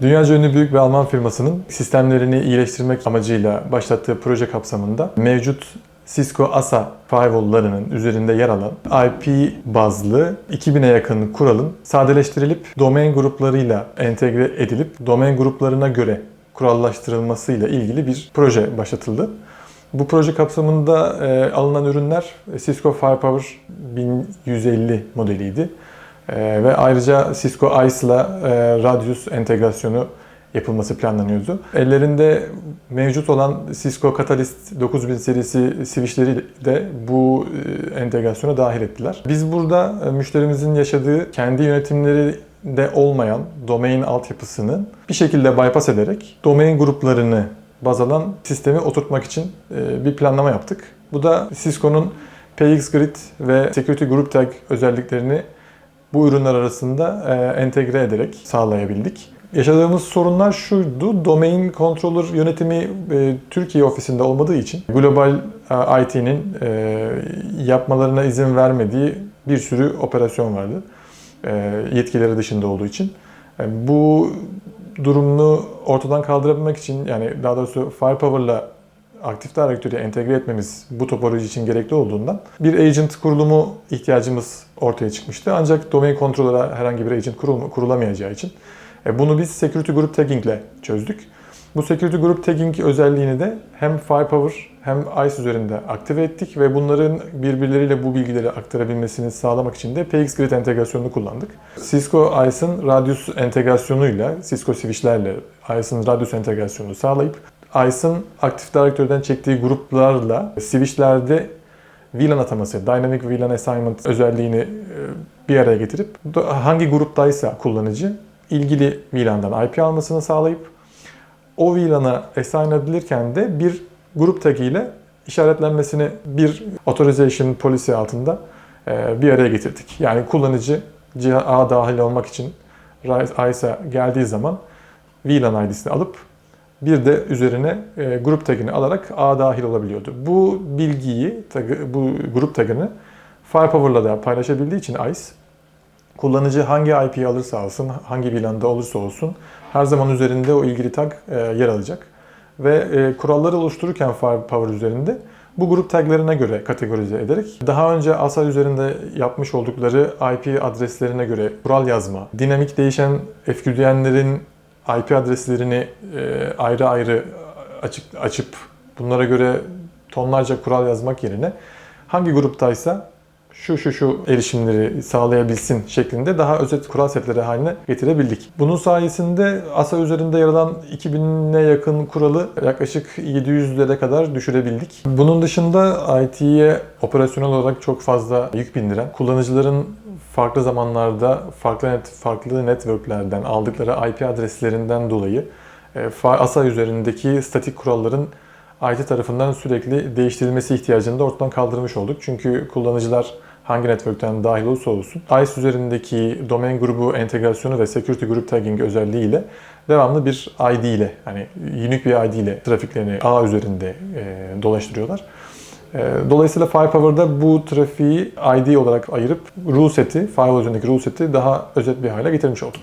Dünyaca ünlü büyük bir Alman firmasının sistemlerini iyileştirmek amacıyla başlattığı proje kapsamında mevcut Cisco ASA firewall'larının üzerinde yer alan IP bazlı 2000'e yakın kuralın sadeleştirilip domain gruplarıyla entegre edilip domain gruplarına göre kurallaştırılmasıyla ilgili bir proje başlatıldı. Bu proje kapsamında e, alınan ürünler Cisco Firepower 1150 modeliydi. E, ve ayrıca Cisco ICE'la e, Radius entegrasyonu yapılması planlanıyordu. Ellerinde mevcut olan Cisco Catalyst 9000 serisi switchleri de bu e, entegrasyona dahil ettiler. Biz burada e, müşterimizin yaşadığı kendi yönetimleri de olmayan domain altyapısını bir şekilde bypass ederek domain gruplarını baz alan sistemi oturtmak için e, bir planlama yaptık. Bu da Cisco'nun PX Grid ve Security Group Tag özelliklerini bu ürünler arasında e, entegre ederek sağlayabildik. Yaşadığımız sorunlar şuydu. Domain controller yönetimi e, Türkiye ofisinde olmadığı için global e, IT'nin yapmalarına izin vermediği bir sürü operasyon vardı. E, yetkileri dışında olduğu için. Bu durumunu ortadan kaldırabilmek için yani daha doğrusu Firepower'la Active Directory'e entegre etmemiz bu topoloji için gerekli olduğundan bir agent kurulumu ihtiyacımız ortaya çıkmıştı. Ancak domain controller'a herhangi bir agent kurul- kurulamayacağı için e, bunu biz Security Group Tagging ile çözdük. Bu Security Group Tagging özelliğini de hem Firepower hem ICE üzerinde aktive ettik ve bunların birbirleriyle bu bilgileri aktarabilmesini sağlamak için de PX Grid entegrasyonunu kullandık. Cisco ICE'ın Radius entegrasyonuyla, Cisco switchlerle ICE'ın Radius entegrasyonunu sağlayıp ICE'ın Active Directory'den çektiği gruplarla switchlerde VLAN ataması, Dynamic VLAN Assignment özelliğini e, bir araya getirip hangi gruptaysa kullanıcı ilgili VLAN'dan IP almasını sağlayıp o VLAN'a assign edilirken de bir grup tag ile işaretlenmesini bir authorization policy altında e, bir araya getirdik. Yani kullanıcı A dahil olmak için ICE'a geldiği zaman VLAN ID'sini alıp bir de üzerine e, grup tagini alarak A dahil olabiliyordu. Bu bilgiyi, bu grup tagını Firepower'la da paylaşabildiği için ICE, kullanıcı hangi IP'yi alırsa alsın, hangi VLAN'da olursa olsun her zaman üzerinde o ilgili tag e, yer alacak. Ve e, kuralları oluştururken Firepower üzerinde bu grup taglerine göre kategorize ederek daha önce ASA üzerinde yapmış oldukları IP adreslerine göre kural yazma, dinamik değişen FQDN'lerin IP adreslerini e, ayrı ayrı açık açıp bunlara göre tonlarca kural yazmak yerine hangi gruptaysa şu şu şu erişimleri sağlayabilsin şeklinde daha özet kural setleri haline getirebildik. Bunun sayesinde ASA üzerinde yer alan 2000'e yakın kuralı yaklaşık 700'lere kadar düşürebildik. Bunun dışında IT'ye operasyonel olarak çok fazla yük bindiren, kullanıcıların farklı zamanlarda farklı net, farklı networklerden aldıkları IP adreslerinden dolayı e, ASA üzerindeki statik kuralların IT tarafından sürekli değiştirilmesi ihtiyacını da ortadan kaldırmış olduk. Çünkü kullanıcılar hangi networkten dahil olursa olsun ICE üzerindeki domain grubu entegrasyonu ve security group tagging özelliğiyle devamlı bir ID ile hani unique bir ID ile trafiklerini ağ üzerinde e, dolaştırıyorlar. E, Dolayısıyla Firepower'da bu trafiği ID olarak ayırıp rule seti, firewall üzerindeki rule seti daha özet bir hale getirmiş olduk.